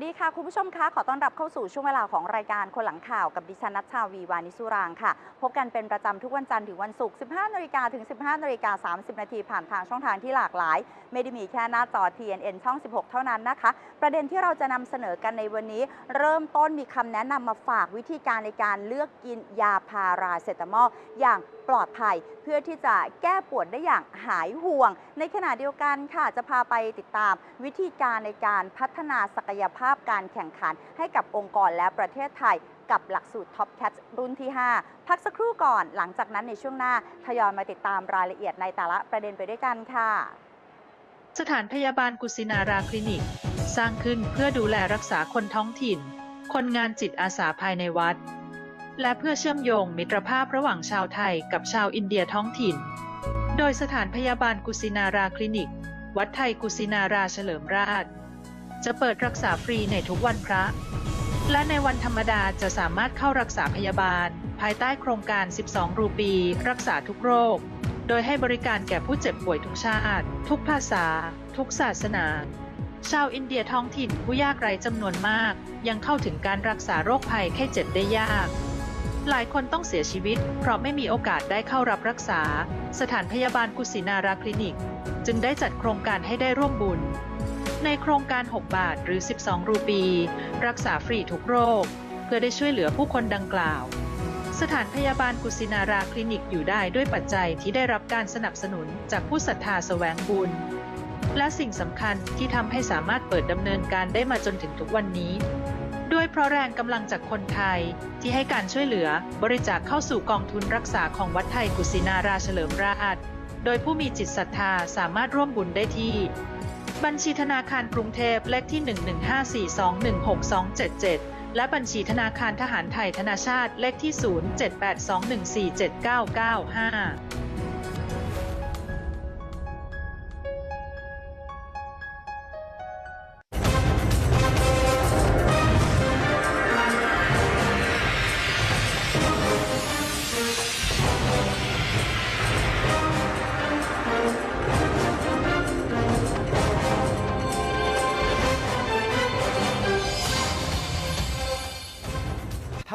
วัสดีค่ะ คุณผู้ชมคะขอต้อนรับเข้าสู่ช่วงเวลาของรายการคนหลังข่าวกับดิฉันนัชชาวีวานิสุรางค่ะ พบกันเป็นประจำทุกวันจันทร์ถึงวันศุกร์ 15นาฬิกาถึง 15นาฬิกา30 นาทีผ่านทางช่องทางที่หลากหลาย ไม่ได้มีแค่หน้าจอ TNN ช่อง 16 เท่านั้นนะคะ ประเด็นที่เราจะนำเสนอกันในวันนี้ เริ่มต้นมีคำแนะนำมาฝากวิธีการในการเลือกกินยาพาราเซตามอลอย่างปลอดภัยเพื่อที่จะแก้ปวดได้อย่างหายห่วง ในขณะเดียวกันค่ะจะพาไปติดตามวิธีการในการพัฒนาศักยภาพาพการแข่งขันให้กับองค์กรและประเทศไทยกับหลักสูตร Top Cat รุ่นที่ 5 พักสักครู่ก่อน หลังจากนั้นในช่วงหน้าทยอยมาติดตามรายละเอียดในแต่ละประเด็นไปด้วยกันค่ะ สถานพยาบาลกุสินาราคลินิก สร้างขึ้นเพื่อดูแลรักษาคนท้องถิ่น คนงานจิตอาสาภายในวัด และเพื่อเชื่อมโยงมิตรภาพระหว่างชาวไทยกับชาวอินเดียท้องถิ่น โดยสถานพยาบาลกุสินาราคลินิก วัดไทยกุสินาราเฉลิมราช จะเปิดรักษาฟรีในทุกวันพระ และในวันธรรมดาจะสามารถเข้ารักษาพยาบาล ภายใต้โครงการ 12 รูปี รักษาทุกโรค โดยให้บริการแก่ผู้เจ็บป่วยทุกชาติ ทุกภาษา ทุกศาสนา ชาวอินเดียท้องถิ่นผู้ยากไร้จำนวนมาก ยังเข้าถึงการรักษาโรคภัยไข้เจ็บได้ยากหลายคนต้องเสียชีวิต เพราะไม่มีโอกาสได้เข้ารับรักษา สถานพยาบาลกุสินาราคลินิก จึงได้จัดโครงการให้ได้ร่วมบุญ ในโครงการ 6 บาทหรือ 12 รูปี รักษาฟรีทุกโรค เพื่อได้ช่วยเหลือผู้คนดังกล่าว สถานพยาบาลกุสินาราคลินิกอยู่ได้ด้วยปัจจัยที่ได้รับการสนับสนุนจากผู้ศรัทธาแสวงบุญ และสิ่งสำคัญที่ทำให้สามารถเปิดดำเนินการได้มาจนถึงทุกวันนี้ด้วยเพราะแรงกำลังจากคนไทยที่ให้การช่วยเหลือบริจาคเข้าสู่กองทุนรักษาของวัดไทยกุสินาราเฉลิมราช โดยผู้มีจิตศรัทธาสามารถร่วมบุญได้ที่ บัญชีธนาคารกรุงเทพเลขที่ 1154216277 และบัญชีธนาคารทหารไทยธนาชาติเลขที่ 0782147995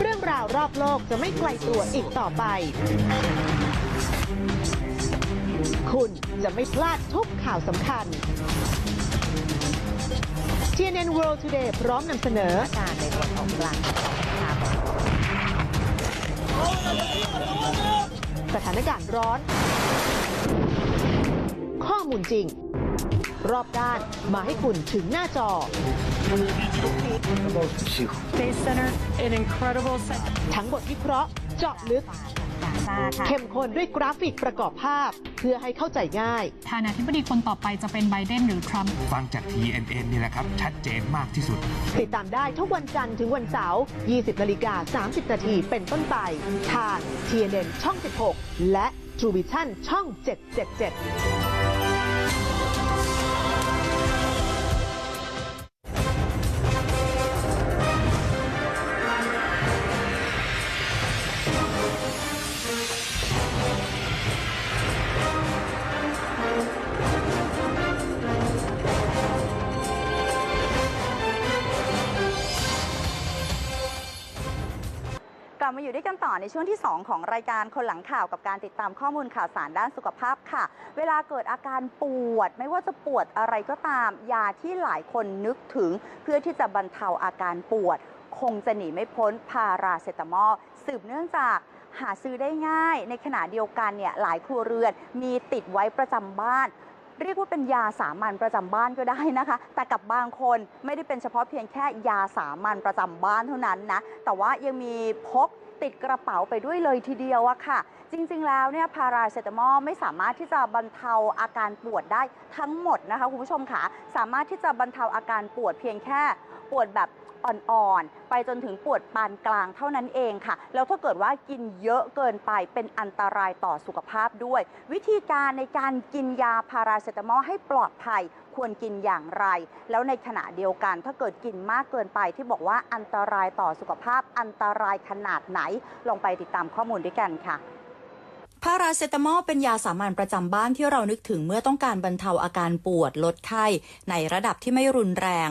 เรื่องราวรอบโลกจะไม่ไกลตัวอีกต่อไป คุณจะไม่พลาดทุกข่าวสำคัญ TNN World Today พร้อมนำเสนอการในวันออกกลางสถานการณ์ร้อน ข้อมูลจริง รอบด้านมาให้คุณถึงหน้าจอ ทั้งบทวิเคราะห์เจาะลึก เข้มข้นด้วยกราฟิกประกอบภาพ เพื่อให้เข้าใจง่ายประธานาธิบดีคนต่อไปจะเป็นไบเดนหรือทรัมป์ฟังจาก TNN นี่แหละครับ ชัดเจนมากที่สุด ติดตามได้ทุกวันจันทร์ถึงวันเสาร์ 20 นาฬิกา 30 นาทีเป็นต้นไป ทาง TNN ช่อง 16 และ True Vision ช่อง 777 ในช่วงที่ 2 ของรายการคนหลังข่าวกับการติดตามข้อมูลข่าวสารด้านสุขภาพค่ะ เวลาเกิดอาการปวด ไม่ว่าจะปวดอะไรก็ตาม ยาที่หลายคนนึกถึง เพื่อที่จะบรรเทาอาการปวด คงจะหนีไม่พ้นพาราเซตามอลสืบเนื่องจากหาซื้อได้ง่าย ในขณะเดียวกันเนี่ยหลายครัวเรือนมีติดไว้ประจำบ้านเรียกว่าเป็นยาสามัญประจำบ้านก็ได้นะคะ แต่กับบางคนไม่ได้เป็นเฉพาะเพียงแค่ยาสามัญประจำบ้านเท่านั้นนะ แต่ว่ายังมีพก ติดกระเป๋าไปด้วยเลยทีเดียวอะค่ะ จริง ๆ แล้วเนี่ยพาราเซตามอลไม่สามารถที่จะบรรเทาอาการปวดได้ทั้งหมดนะคะคุณผู้ชมค่ะสามารถที่จะบรรเทาอาการปวดเพียงแค่ปวดแบบอ่อนๆ ไปจนถึงปวดปานกลางเท่านั้นเองค่ะ แล้วถ้าเกิดว่ากินเยอะเกินไปเป็นอันตรายต่อสุขภาพด้วย วิธีการในการกินยาพาราเซตามอลให้ปลอดภัย ควรกินอย่างไร แล้วในขณะเดียวกัน ถ้าเกิดกินมากเกินไปที่บอกว่าอันตรายต่อสุขภาพอันตรายขนาดไหน ลองไปติดตามข้อมูลด้วยกันค่ะ พาราเซตามอลเป็นยาสามัญประจำบ้านที่เรานึกถึงเมื่อต้องการบรรเทาอาการปวดลดไข้ ในระดับที่ไม่รุนแรง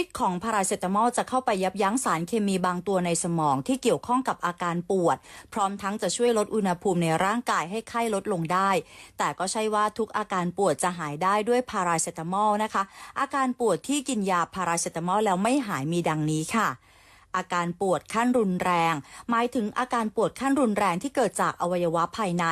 ฤทธิ์ของพาราเซตามอลจะเข้าไปยับยั้งสารเคมีบางตัวในสมองที่เกี่ยวข้องกับอาการปวด พร้อมทั้งจะช่วยลดอุณหภูมิในร่างกายให้ไข้ลดลงได้ แต่ก็ใช่ว่าทุกอาการปวดจะหายได้ด้วยพาราเซตามอลนะคะ อาการปวดที่กินยาพาราเซตามอลแล้วไม่หายมีดังนี้ค่ะ อาการปวดขั้นรุนแรง หมายถึงอาการปวดขั้นรุนแรงที่เกิดจากอวัยวะภายใน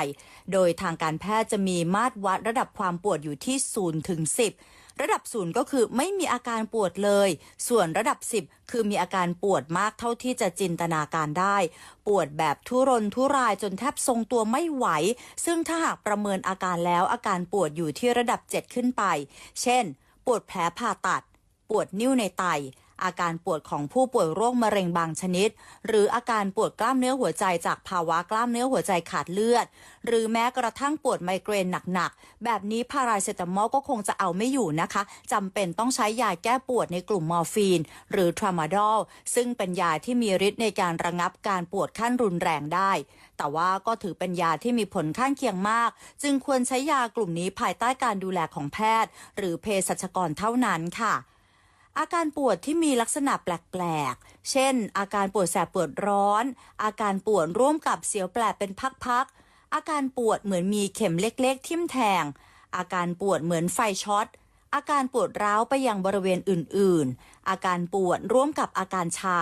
โดยทางการแพทย์จะมีมาตรวัดระดับความปวดอยู่ที่0ถึง10 ระดับ0ก็คือไม่มีอาการปวดเลย ส่วนระดับ 10 คือมีอาการปวดมากเท่าที่จะจินตนาการได้ ปวดแบบทุรนทุรายจนแทบทรงตัวไม่ไหว ซึ่งถ้าหากประเมินอาการแล้วอาการปวดอยู่ที่ระดับ 7 ขึ้นไป เช่น ปวดแผลผ่าตัด ปวดนิ้วในไต อาการปวดของผู้ป่วยโรคมะเร็งบางชนิด หรืออาการปวดกล้ามเนื้อหัวใจจากภาวะกล้ามเนื้อหัวใจขาดเลือด หรือแม้กระทั่งปวดไมเกรนหนักๆ แบบนี้พาราเซตามอลก็คงจะเอาไม่อยู่นะคะจำเป็นต้องใช้ยาแก้ปวดในกลุ่มมอร์ฟีน หรือทรามาดอลซึ่งเป็นยาที่มีฤทธิ์ในการระงับการปวดขั้นรุนแรงได้ แต่ว่าก็ถือเป็นยาที่มีผลข้างเคียงมาก จึงควรใช้ยากลุ่มนี้ภายใต้การดูแลของแพทย์ หรือเภสัชกรเท่านั้นค่ะ อาการปวดที่มีลักษณะแปลกๆ เช่น อาการปวดแสบปวดร้อน อาการปวดร่วมกับเสียวแปลบเป็นพักๆ อาการปวดเหมือนมีเข็มเล็กๆ ทิ่มแทง อาการปวดเหมือนไฟช็อต อาการปวดร้าวไปยังบริเวณอื่นๆ อาการปวดร่วมกับอาการชา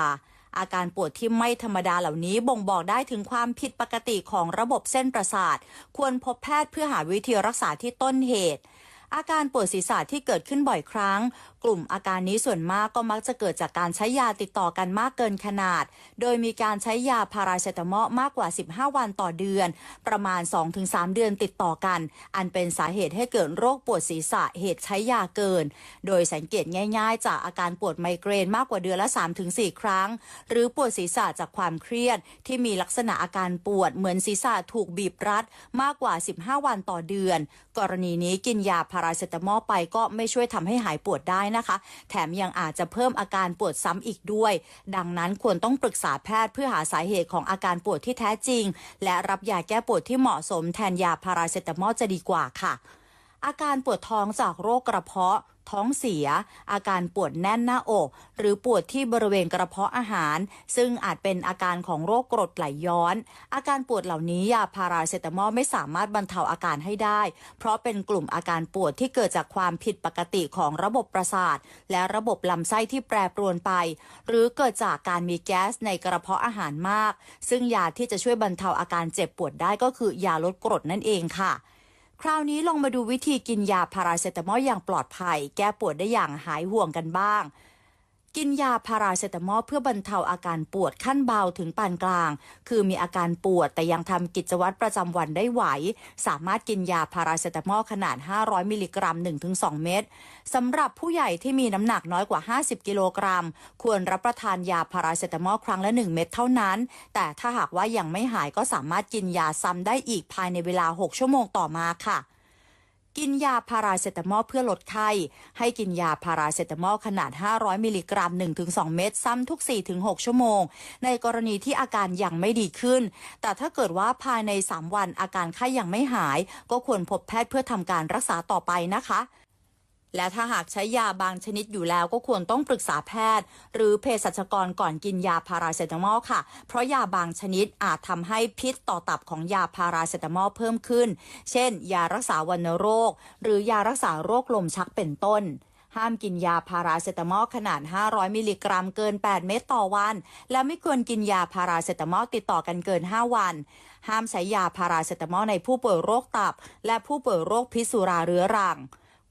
อาการปวดที่ไม่ธรรมดาเหล่านี้บ่งบอกได้ถึงความผิดปกติของระบบเส้นประสาท ควรพบแพทย์เพื่อหาวิธีรักษาที่ต้นเหตุอาการปวดศีรษะที่เกิดขึ้นบ่อยครั้ง กลุ่มอาการนี้ส่วนมากก็มักจะเกิดจากการใช้ยาติดต่อกันมากเกินขนาด โดยมีการใช้ยาพาราเซตามอลมากกว่า 15 วันต่อเดือน ประมาณ 2-3 เดือนติดต่อกัน อันเป็นสาเหตุให้เกิดโรคปวดศีรษะเหตุใช้ยาเกิน โดยสังเกตง่ายๆ จากอาการปวดไมเกรนมากกว่าเดือนละ 3-4 ครั้ง หรือปวดศีรษะจากความเครียด ที่มีลักษณะอาการปวดเหมือนศีรษะถูกบีบรัดมากกว่า 15 วันต่อเดือน กรณีนี้กินยาพาราเซตามอลไปก็ไม่ช่วยทำให้หายปวดได้นะคะ แถมยังอาจจะเพิ่มอาการปวดซ้ำอีกด้วย ดังนั้นควรต้องปรึกษาแพทย์เพื่อหาสาเหตุของอาการปวดที่แท้จริง และรับยาแก้ปวดที่เหมาะสมแทนยาพาราเซตามอลจะดีกว่าค่ะ อาการปวดท้องจากโรคกระเพาะ ท้องเสีย อาการปวดแน่นหน้าอก หรือปวดที่บริเวณกระเพาะอาหาร ซึ่งอาจเป็นอาการของโรคกรดไหลย้อน อาการปวดเหล่านี้ยาพาราเซตามอลไม่สามารถบรรเทาอาการให้ได้ เพราะเป็นกลุ่มอาการปวดที่เกิดจากความผิดปกติของระบบประสาท และระบบลำไส้ที่แปรปรวนไป หรือเกิดจากการมีแก๊สในกระเพาะอาหารมาก ซึ่งยาที่จะช่วยบรรเทาอาการเจ็บปวดได้ก็คือยาลดกรดนั่นเองค่ะ คราวนี้ลองมาดูวิธีกินยาพาราเซตามอลอย่างปลอดภัย แก้ปวดได้อย่างหายห่วงกันบ้าง กินยาพาราเซตามอลเพื่อบรรเทาอาการปวดขั้นเบาถึงปานกลาง คือมีอาการปวดแต่ยังทำกิจวัตรประจำวันได้ไหว สามารถกินยาพาราเซตามอลขนาด 500 มิลลิกรัม 1-2 เม็ดสำหรับผู้ใหญ่ที่มีน้ำหนักน้อยกว่า 50 กิโลกรัม ควรรับประทานยาพาราเซตามอลครั้งละ 1 เม็ดเท่านั้น แต่ถ้าหากว่ายังไม่หายก็สามารถกินยาซ้ำได้อีกภายในเวลา 6 ชั่วโมงต่อมาค่ะ กินยาพาราเซตามอลเพื่อลดไข้ ให้กินยาพาราเซตามอลขนาด 500 มิลลิกรัม 1-2 เม็ดซ้ำทุก 4-6 ชั่วโมง ในกรณีที่อาการยังไม่ดีขึ้น แต่ถ้าเกิดว่าภายใน 3 วันอาการไข้ยังไม่หาย ก็ควรพบแพทย์เพื่อทำการรักษาต่อไปนะคะ และถ้าหากใช้ยาบางชนิดอยู่แล้วก็ควรต้องปรึกษาแพทย์ หรือเภสัชกรก่อนกินยาพาราเซตามอลค่ะ เพราะยาบางชนิดอาจทำให้พิษต่อตับของยาพาราเซตามอลเพิ่มขึ้น เช่น ยารักษาวัณโรค หรือยารักษาโรคลมชักเป็นต้นห้ามกินยาพาราเซตามอลขนาด 500 มิลลิกรัมเกิน 8 เม็ดต่อวัน และไม่ควรกินยาพาราเซตามอลติดต่อกันเกิน 5 วัน ห้ามใช้ยาพาราเซตามอลในผู้ป่วยโรคตับ และผู้ป่วยโรคพิษสุราเรื้อรัง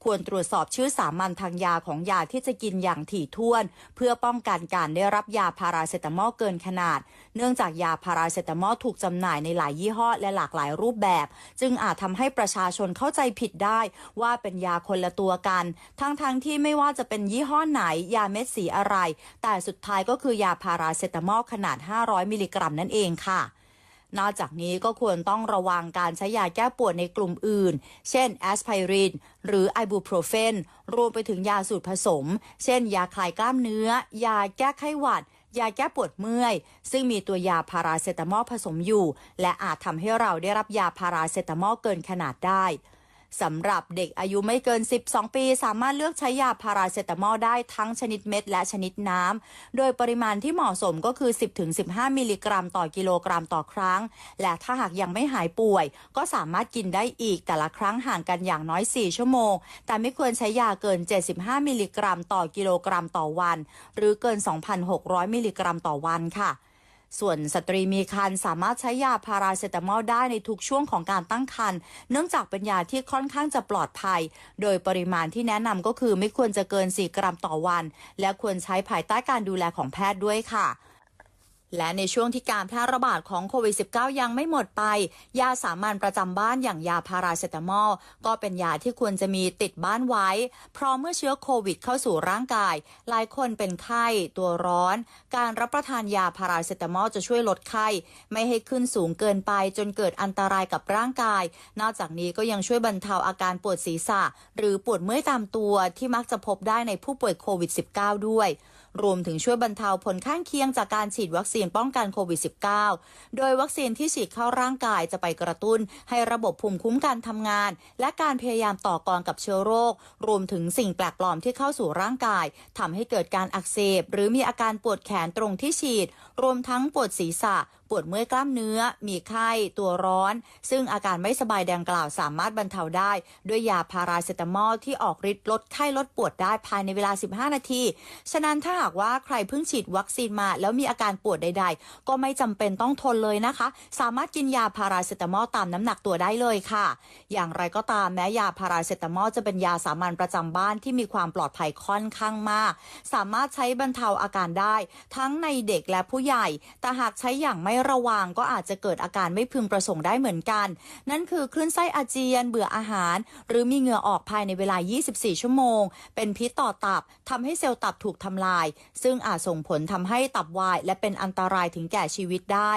ควรตรวจสอบชื่อสามัญทางยาของยาที่จะกินอย่างถี่ถ้วน เพื่อป้องกันการได้รับยาพาราเซตามอลเกินขนาด เนื่องจากยาพาราเซตามอลถูกจำหน่ายในหลายยี่ห้อและหลากหลายรูปแบบ จึงอาจทำให้ประชาชนเข้าใจผิดได้ว่าเป็นยาคนละตัวกัน ทั้งๆทที่ไม่ว่าจะเป็นยี่ห้อไหนยาเม็ดสีอะไร แต่สุดท้ายก็คือยาพาราเซตามอลขนาด 500 มิลลิกรัมนั่นเองค่ะ นอกจากนี้ก็ควรต้องระวังการใช้ยาแก้ปวดในกลุ่มอื่น เช่นแอสไพรินหรือไอบูโปรเฟน รวมไปถึงยาสูตรผสม เช่น ยาคลายกล้ามเนื้อ ยาแก้ไข้หวัด ยาแก้ปวดเมื่อย ซึ่งมีตัวยาพาราเซตามอลผสมอยู่ และอาจทำให้เราได้รับยาพาราเซตามอลเกินขนาดได้ สำหรับเด็กอายุไม่เกิน 12 ปี สามารถเลือกใช้ยาพาราเซตามอลได้ทั้งชนิดเม็ดและชนิดน้ำ โดยปริมาณที่เหมาะสมก็คือ 10-15 มิลลิกรัม ต่อกิโลกรัมต่อครั้ง และถ้าหากยังไม่หายป่วย ก็สามารถกินได้อีกแต่ละครั้งห่างกันอย่างน้อย 4 ชั่วโมง แต่ไม่ควรใช้ยาเกิน 75 มิลลิกรัม ต่อกิโลกรัมต่อวัน หรือเกิน 2,600 มิลลิกรัมต่อวันค่ะ ส่วนสตรีมีครรภ์สามารถใช้ยาพาราเซตามอลได้ในทุกช่วงของการตั้งครรภ์เนื่องจากเป็นยาที่ค่อนข้างจะปลอดภัย โดยปริมาณที่แนะนำก็คือไม่ควรจะเกิน 4 กรัมต่อวัน และควรใช้ภายใต้การดูแลของแพทย์ด้วยค่ะ และในช่วงที่การแพร่ระบาดของโควิด -19 ยังไม่หมดไป ยาสามัญประจำบ้านอย่างยาพาราเซตามอล ก็เป็นยาที่ควรจะมีติดบ้านไว้ เพราะเมื่อเชื้อโควิดเข้าสู่ร่างกาย หลายคนเป็นไข้ ตัวร้อน การรับประทานยาพาราเซตามอลจะช่วยลดไข้ ไม่ให้ขึ้นสูงเกินไปจนเกิดอันตรายกับร่างกาย นอกจากนี้ก็ยังช่วยบรรเทาอาการปวดศีรษะ หรือปวดเมื่อยตามตัวที่มักจะพบได้ในผู้ป่วยโควิด -19 ด้วย รวมถึงช่วยบรรเทาผลข้างเคียงจากการฉีดวัคซีนป้องกันโควิด -19 โดยวัคซีนที่ฉีดเข้าร่างกายจะไปกระตุ้น ให้ระบบภูมิคุ้มกันทำงาน และการพยายามต่อกรกับเชื้อโรค รวมถึงสิ่งแปลกปลอมที่เข้าสู่ร่างกายทำให้เกิดการอักเสบ หรือมีอาการปวดแขนตรงที่ฉีด รวมทั้งปวดศีรษะ ปวดเมื่อยกล้ามเนื้อ มีไข้ตัวร้อน ซึ่งอาการไม่สบายดังกล่าวสามารถบรรเทาได้ ด้วยยาพาราเซตามอลที่ออกฤทธิ์ลดไข้ลดปวดได้ภายในเวลา 15 นาที ฉะนั้นถ้าหากว่าใครเพิ่งฉีดวัคซีนมา แล้วมีอาการปวดใด ๆ ก็ไม่จำเป็นต้องทนเลยนะคะ สามารถกินยาพาราเซตามอลตามน้ำหนักตัวได้เลยค่ะ อย่างไรก็ตามแม้ยาพาราเซตามอลจะเป็นยาสามัญประจำบ้านที่มีความปลอดภัยค่อนข้างมาก สามารถใช้บรรเทาอาการได้ ทั้งในเด็กและผู้ใหญ่ แต่หากใช้อย่างไม่ระวังก็อาจจะเกิดอาการไม่พึงประสงค์ได้เหมือนกัน นั่นคือคลื่นไส้อาเจียน เบื่ออาหาร หรือมีเหงื่อออกภายในเวลา 24 ชั่วโมง เป็นพิษต่อตับทำให้เซลล์ตับถูกทำลาย ซึ่งอาจส่งผลทำให้ตับวาย และเป็นอันตรายถึงแก่ชีวิตได้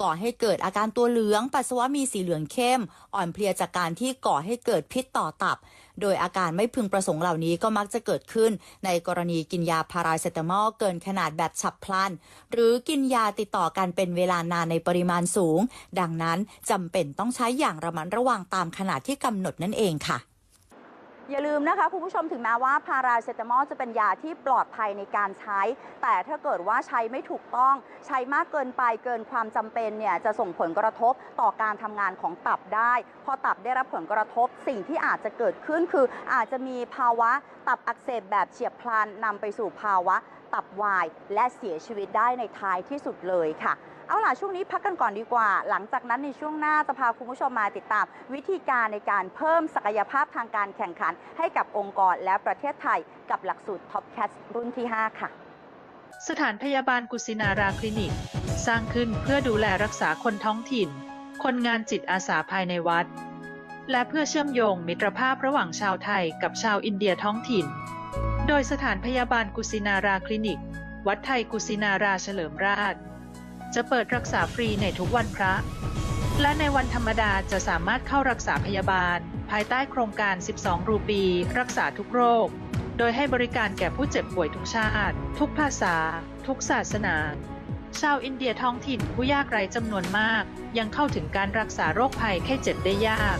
ก่อให้เกิดอาการตัวเหลือง ปัสสาวะมีสีเหลืองเข้ม อ่อนเพลียจากการที่ก่อให้เกิดพิษต่อตับ โดยอาการไม่พึงประสงค์เหล่านี้ก็มักจะเกิดขึ้น ในกรณีกินยาพาราเซตามอลเกินขนาดแบบฉับพลัน หรือกินยาติดต่อกันเป็นเวลานานในปริมาณสูง ดังนั้นจำเป็นต้องใช้อย่างระมัดระวังตามขนาดที่กำหนดนั่นเองค่ะ อย่าลืมนะคะคุณผู้ชมถึงแม้ว่าพาราเซตามอลจะเป็นยาที่ปลอดภัยในการใช้ แต่ถ้าเกิดว่าใช้ไม่ถูกต้อง ใช้มากเกินไปเกินความจำเป็นเนี่ยจะส่งผลกระทบต่อการทำงานของตับได้ พอตับได้รับผลกระทบสิ่งที่อาจจะเกิดขึ้นคืออาจจะมีภาวะตับอักเสบแบบเฉียบพลันนำไปสู่ภาวะตับวาย และเสียชีวิตได้ในท้ายที่สุดเลยค่ะ เอาล่ะช่วงนี้พักกันก่อนดีกว่า หลังจากนั้นในช่วงหน้าจะพาคุณผู้ชมมาติดตาม วิธีการในการเพิ่มศักยภาพทางการแข่งขัน ให้กับองค์กรและประเทศไทย กับหลักสูตร Top Cat รุ่นที่ 5 ค่ะ สถานพยาบาลกุสินาราคลินิก สร้างขึ้นเพื่อดูแลรักษาคนท้องถิ่น คนงานจิตอาสาภายในวัด และเพื่อเชื่อมโยงมิตรภาพระหว่างชาวไทยกับชาวอินเดียท้องถิ่น โดยสถานพยาบาลกุสินาราคลินิก วัดไทยกุสินาราเฉลิมราช จะเปิดรักษาฟรีในทุกวันพระ และในวันธรรมดาจะสามารถเข้ารักษาพยาบาล ภายใต้โครงการ 12 รูปี รักษาทุกโรค โดยให้บริการแก่ผู้เจ็บป่วยทุกชาติ ทุกภาษา ทุกศาสนา ชาวอินเดียท้องถิ่นผู้ยากไร้จำนวนมาก ยังเข้าถึงการรักษาโรคภัยไข้เจ็บได้ยาก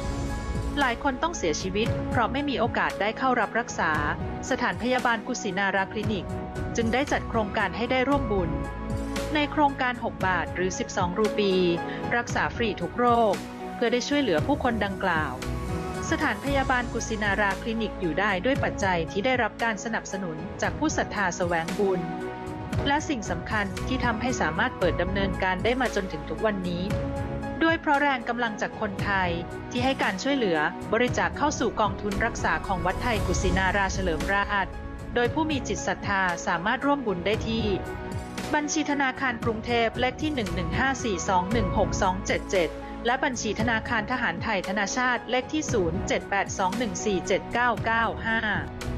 หลายคนต้องเสียชีวิต เพราะไม่มีโอกาสได้เข้ารับรักษา สถานพยาบาลกุสินาราคลินิก จึงได้จัดโครงการให้ได้ร่วมบุญ ในโครงการ 6 บาทหรือ 12 รูปี รักษาฟรีทุกโรค เพื่อได้ช่วยเหลือผู้คนดังกล่าว สถานพยาบาลกุสินาราคลินิกอยู่ได้ด้วยปัจจัยที่ได้รับการสนับสนุนจากผู้ศรัทธาแสวงบุญ และสิ่งสำคัญที่ทำให้สามารถเปิดดำเนินการได้มาจนถึงทุกวันนี้ด้วยเพราะแรงกำลังจากคนไทยที่ให้การช่วยเหลือบริจาคเข้าสู่กองทุนรักษาของวัดไทยกุสินาราเฉลิมราช โดยผู้มีจิตศรัทธาสามารถร่วมบุญได้ที่ บัญชีธนาคารกรุงเทพเลขที่ 1154216277 และบัญชีธนาคารทหารไทยธนาชาติเลขที่ 0782147995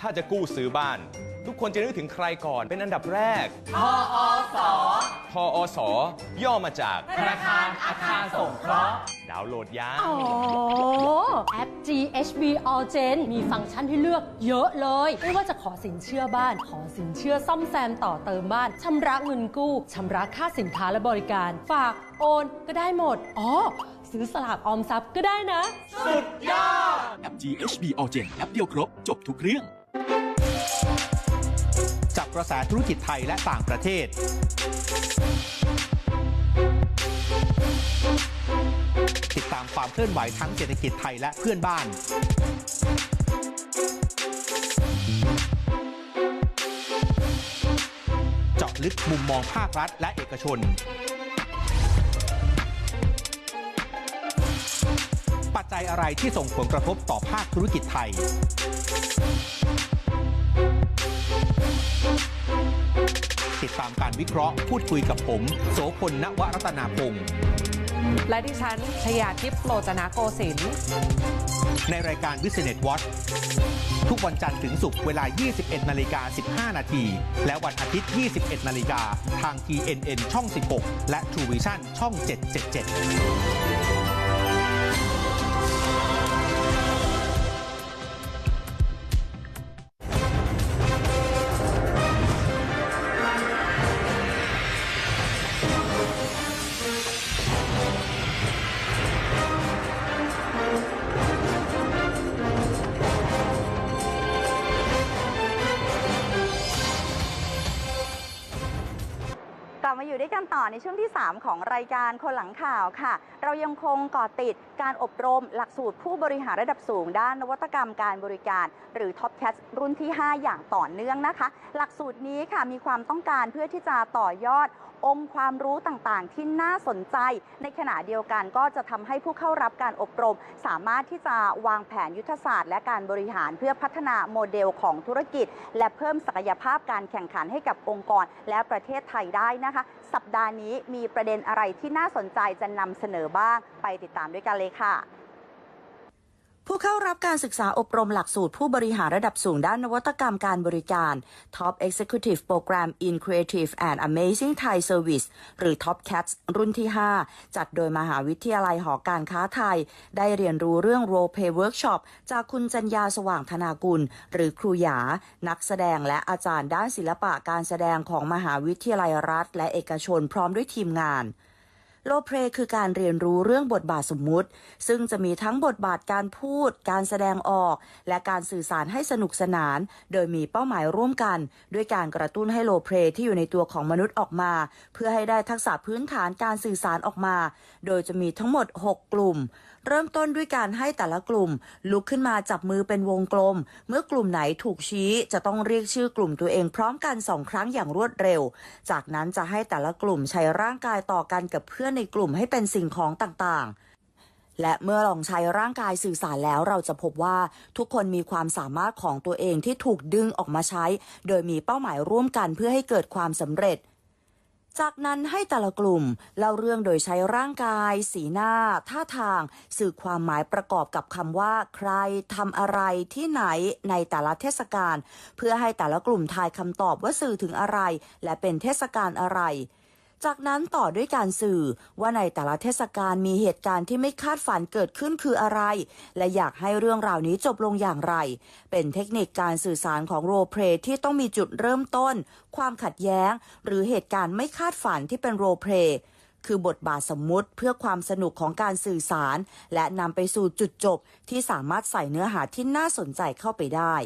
ถ้าจะกู้ซื้อบ้าน ทุกคนจะนึกถึงใครก่อนเป็นอันดับแรก ทอสทอสย่อมาจาก ธนาคารอาคารสงเคราะห์ ดาวน์โหลดยาอ๋อ แอป GHB All Gen มีฟังก์ชันให้เลือกเยอะเลย ไม่ว่าจะขอสินเชื่อบ้าน ขอสินเชื่อซ่อมแซมต่อเติมบ้าน ชำระเงินกู้ชำระค่าสินค้าและบริการ ฝากโอนก็ได้หมด อ๋อ ซื้อสลากออมทรัพย์ก็ได้นะ แอป GHB All Gen แอปเดียวครบ จบทุกเรื่อง จับกระแสธุรกิจไทยและต่างประเทศ ติดตามความเคลื่อนไหวทั้งเศรษฐกิจไทยและเพื่อนบ้าน เจาะลึกมุมมองภาครัฐและเอกชน ปัจจัยอะไรที่ส่งผลกระทบต่อภาคธุรกิจไทย ดตามการวิเคราะห์พูดคุยกับผม โสพลณวรัตนาพงศ์และดิฉันชยาทิพย์โลจนะโกสินทร์ในรายการ Business Watch ทุกวันจันทร์ถึงศุกร์เวลา 21 นาฬิกา 15 นาที และวันอาทิตย์ 21 นาฬิกา ทาง TNN ช่อง 16 และ True Vision ช่อง 777 อยู่ด้วยกันต่อในช่วงที่ 3 ของรายการคนหลังข่าวค่ะ เรายังคงก่อติดการอบรมหลักสูตรผู้บริหารระดับสูง ด้านนวัตกรรมการบริการ หรือ Top Cat รุ่นที่ 5 อย่างต่อเนื่องนะคะ หลักสูตรนี้ค่ะมีความต้องการเพื่อที่จะต่อยอด องค์ความรู้ต่างๆ ที่น่าสนใจ ในขณะเดียวกันก็จะทำให้ผู้เข้ารับการอบรม สามารถที่จะวางแผนยุทธศาสตร์ และการบริหารเพื่อพัฒนาโมเดลของธุรกิจ และเพิ่มศักยภาพการแข่งขันให้กับองค์กร และประเทศไทยได้นะคะ สัปดาห์นี้มีประเด็นอะไรที่น่าสนใจจะนำเสนอบ้าง ไปติดตามด้วยกันเลยค่ะ ผู้เข้ารับการศึกษาอบรมหลักสูตรผู้บริหารระดับสูงด้านนวัตกรรมการบริการ Top Executive Program in Creative and Amazing Thai Service หรือ Top Cats รุ่นที่ 5 จัดโดยมหาวิทยาลัยหอการค้าไทย ได้เรียนรู้เรื่อง Role Play Workshop จากคุณจัญญาสว่างธนากุล หรือครูหยา นักแสดงและอาจารย์ด้านศิลปะการแสดงของมหาวิทยาลัยรัฐ และเอกชนพร้อมด้วยทีมงาน โลเพลคือการเรียนรู้เรื่องบทบาทสมมุติ ซึ่งจะมีทั้งบทบาทการพูด การแสดงออก และการสื่อสารให้สนุกสนาน โดยมีเป้าหมายร่วมกัน ด้วยการกระตุ้นให้โลเพลที่อยู่ในตัวของมนุษย์ออกมา เพื่อให้ได้ทักษะพื้นฐานการสื่อสารออกมา โดยจะมีทั้งหมด 6 กลุ่ม เริ่มต้นด้วยการให้แต่ละกลุ่ม ลุกขึ้นมาจับมือเป็นวงกลม เมื่อกลุ่มไหนถูกชี้จะต้องเรียกชื่อกลุ่มตัวเองพร้อมกันสองครั้งอย่างรวดเร็ว จากนั้นจะให้แต่ละกลุ่มใช้ร่างกายต่อกันกับเพื่อนในกลุ่มให้เป็นสิ่งของต่างๆและเมื่อลองใช้ร่างกายสื่อสารแล้วเราจะพบว่าทุกคนมีความสามารถของตัวเองที่ถูกดึงออกมาใช้ โดยมีเป้าหมายร่วมกันเพื่อให้เกิดความสำเร็จ จากนั้นให้แต่ละกลุ่มเล่าเรื่องโดยใช้ร่างกาย สีหน้า ท่าทาง สื่อความหมายประกอบกับคำว่า ใครทำอะไรที่ไหนในแต่ละเทศกาลเพื่อให้แต่ละกลุ่มทายคำตอบว่าสื่อถึงอะไร และเป็นเทศกาลอะไร จากนั้นต่อด้วยการสื่อว่าในแต่ละเทศกาลมีเหตุการณ์ที่ไม่คาดฝันเกิดขึ้นคืออะไร และอยากให้เรื่องราวนี้จบลงอย่างไร เป็นเทคนิคการสื่อสารของโรเพลย์ที่ต้องมีจุดเริ่มต้น ความขัดแย้ง หรือเหตุการณ์ไม่คาดฝันที่เป็นโรเพลย์คือบทบาทสมมุติเพื่อความสนุกของการสื่อสาร และนำไปสู่จุดจบที่สามารถใส่เนื้อหาที่น่าสนใจเข้าไปได้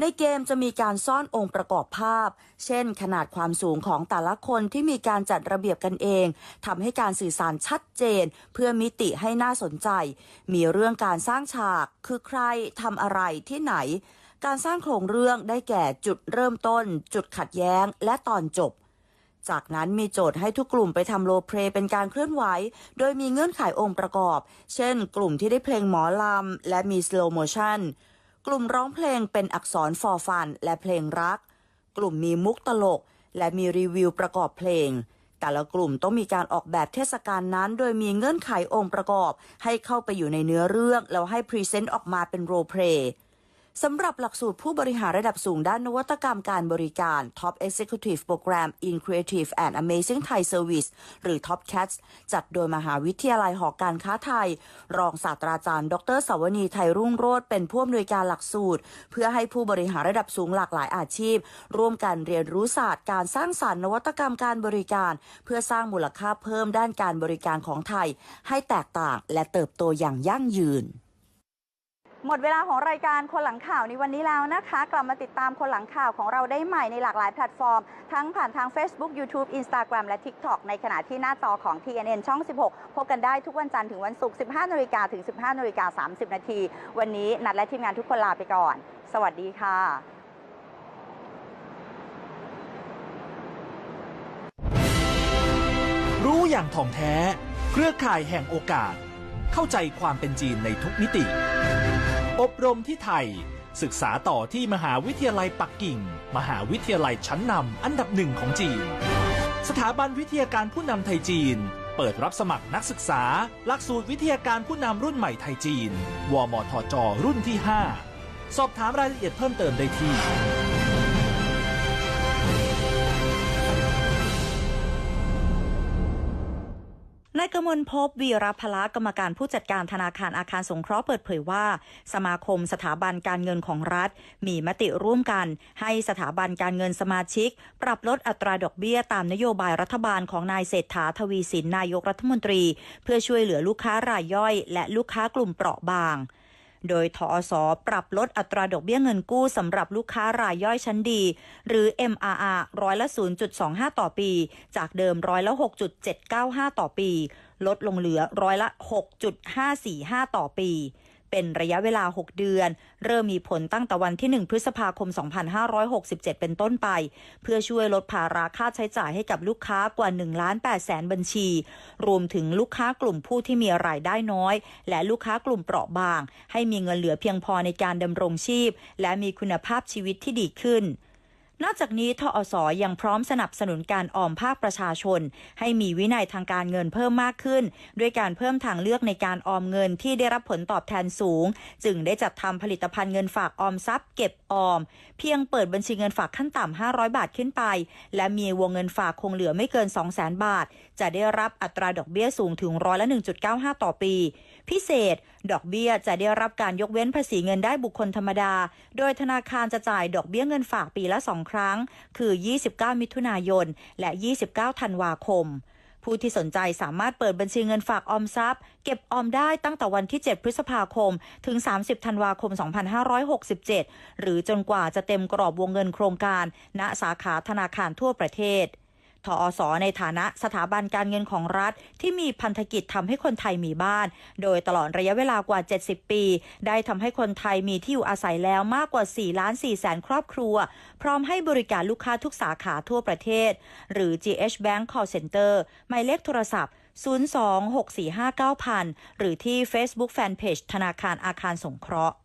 ในเกมจะมีการซ่อนองค์ประกอบภาพ เช่น ขนาดความสูงของแต่ละคนที่มีการจัดระเบียบกันเองทำให้การสื่อสารชัดเจน เพื่อมิติให้น่าสนใจ มีเรื่องการสร้างฉาก คือใครทำอะไรที่ไหน การสร้างโครงเรื่องได้แก่จุดเริ่มต้น จุดขัดแย้ง และตอนจบจากนั้นมีโจทย์ให้ทุกกลุ่มไปทำโลเพลย์เป็นการเคลื่อนไหว โดยมีเงื่อนไของค์ประกอบ เช่น กลุ่มที่ได้เพลงหมอลำ และมี slow motion กลุ่มร้องเพลงเป็นอักษรฟอร์ฟันและเพลงรัก กลุ่มมีมุกตลก และมีรีวิวประกอบเพลง แต่ละกลุ่มต้องมีการออกแบบเทศกาลนั้น โดยมีเงื่อนไของค์ประกอบ ให้เข้าไปอยู่ในเนื้อเรื่องแล้วให้พรีเซนต์ออกมาเป็นโรลเพลย์ สำหรับหลักสูตรผู้บริหารระดับสูงด้านนวัตกรรมการบริการ Top Executive Program in Creative and Amazing Thai Service หรือ Top CATS จัดโดยมหาวิทยาลัยหอการค้าไทย รองศาสตราจารย์ ดรสวนีไทยรุ่งโรจน์เป็นผู้อำนวยการหลักสูตร เพื่อให้ผู้บริหารระดับสูงหลากหลายอาชีพ ร่วมกันเรียนรู้ศาสตร์การสร้างสารรค์นวัตกรรมการบริการ เพื่อสร้างมูลค่าเพิ่มด้านการบริการของไทย ให้แตกต่างและเติบโตอย่างยั่งยืน หมดเวลาของรายการคนหลังข่าวในวันนี้แล้วนะคะ กลับมาติดตามคนหลังข่าวของเราได้ใหม่ในหลากหลายแพลตฟอร์ม ทั้งผ่านทาง Facebook YouTube Instagram และ TikTok ในขณะที่หน้าจอของ TNN ช่อง 16 พบกันได้ทุกวันจันทร์ถึงวันศุกร์ 15นาฬิกาถึง 15นาฬิกา30 นาที วันนี้นัดและทีมงานทุกคนลาไปก่อน สวัสดีค่ะรู้อย่างถ่องแท้ เครือข่ายแห่งโอกาส เข้าใจความเป็นจีนในทุกมิติ อบรมที่ไทย ศึกษาต่อที่มหาวิทยาลัยปักกิ่ง มหาวิทยาลัยชั้นนำอันดับหนึ่งของจีน สถาบันวิทยาการผู้นำไทยจีน เปิดรับสมัครนักศึกษา หลักสูตรวิทยาการผู้นำรุ่นใหม่ไทยจีน วมทจ รุ่นที่ 5 สอบถามรายละเอียดเพิ่มเติมได้ที่ นายกมลพบวีรพละกรรมการผู้จัดการธนาคารอาคารสงเคราะห์เปิดเผยว่า สมาคมสถาบันการเงินของรัฐ มีมติร่วมกัน ให้สถาบันการเงินสมาชิก ปรับลดอัตราดอกเบี้ยตามนโยบายรัฐบาลของนายเศรษฐาทวีสินนายกรัฐมนตรี เพื่อช่วยเหลือลูกค้ารายย่อย และลูกค้ากลุ่มเปราะบาง โดยทอสปรับลดอัตราดอกเบี้ยเงินกู้สำหรับลูกค้ารายย่อยชั้นดี หรือ MRR ร้อยละ 0.25 ต่อปี จากเดิมร้อยละ 6.795 ต่อปี ลดลงเหลือร้อยละ 6.545 ต่อปี เป็นระยะเวลา 6 เดือน เริ่มมีผลตั้งแต่วันที่ 1 พฤษภาคม 2567 เป็นต้นไป เพื่อช่วยลดภาระค่าใช้จ่ายให้กับลูกค้ากว่า1ล้าน8แสนบัญชี รวมถึงลูกค้ากลุ่มผู้ที่มีรายได้น้อย และลูกค้ากลุ่มเปราะบาง ให้มีเงินเหลือเพียงพอในการดำรงชีพ และมีคุณภาพชีวิตที่ดีขึ้น นอกจากนี้ทอสอยังพร้อมสนับสนุนการออมภาคประชาชน ให้มีวินัยทางการเงินเพิ่มมากขึ้น ด้วยการเพิ่มทางเลือกในการออมเงินที่ได้รับผลตอบแทนสูง จึงได้จัดทำผลิตภัณฑ์เงินฝากออมทรัพย์ เก็บออม เพียงเปิดบัญชีเงินฝากขั้นต่ำ500 บาทขึ้นไป และมีวงเงินฝากคงเหลือไม่เกิน 200,000 บาท จะได้รับอัตราดอกเบี้ยสูงถึงร้อยละ 1.95 ต่อปี พิเศษ ดอกเบี้ยจะได้รับการยกเว้นภาษีเงินได้บุคคลธรรมดา โดยธนาคารจะจ่ายดอกเบี้ยเงินฝากปีละ2ครั้ง คือ 29 มิถุนายน และ 29 ธันวาคมผู้ที่สนใจสามารถเปิดบัญชีเงินฝากออมทรัพย์ เก็บออมได้ตั้งแต่วันที่ 7 พฤษภาคม ถึง 30 ธันวาคม 2567 หรือจนกว่าจะเต็มกรอบวงเงินโครงการ ณ สาขาธนาคารทั่วประเทศ ทอสในฐานะสถาบันการเงินของรัฐ ที่มีพันธกิจทำให้คนไทยมีบ้าน โดยตลอดระยะเวลากว่า 70 ปี ได้ทำให้คนไทยมีที่อยู่อาศัยแล้วมากกว่า4ล้าน4แสนครอบครัว พร้อมให้บริการลูกค้าทุกสาขาทั่วประเทศ หรือ GH Bank Call Center หมายเลขโทรศัพท์026459000 หรือที่ Facebook Fanpage ธนาคารอาคารสงเคราะห์